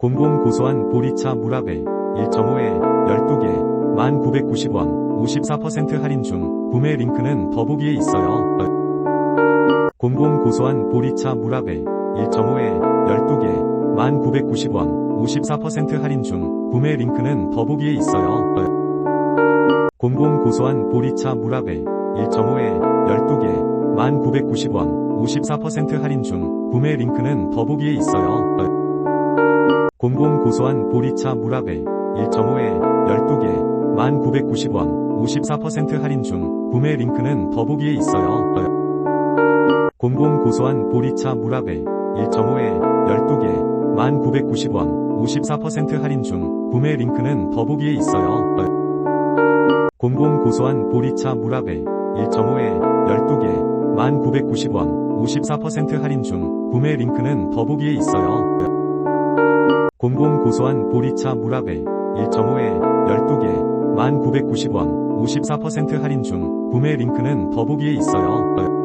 곰곰 고소한 보리차 무라벨 1.5에 12개 1990원 54% 할인 중 구매 링크는 더보기에 있어요. 곰곰 고소한 보리차 무라벨 1.5에 12개 1990원 54% 할인 중 구매 링크는 더보기에 있어요. 곰곰 고소한 보리차 무라벨 1.5에 12개 1990원 54% 할인 중 구매 링크는 더보기에 있어요. 곰곰 고소한 보리차 무라벨 1.5에 12개 1990원 54% 할인 중 구매 링크는 더보기에 있어요. 곰곰 고소한 보리차 무라벨 1.5에 12개 1990원 54% 할인 중 구매 링크는 더보기에 있어요. 곰곰 고소한 보리차 무라벨 1.5에 12개 1990원 54% 할인 중 구매 링크는 더보기에 있어요. 곰곰 고소한 보리차 무라벨 1.5에 12개 1990원 54% 할인 중 구매 링크는 더보기에 있어요.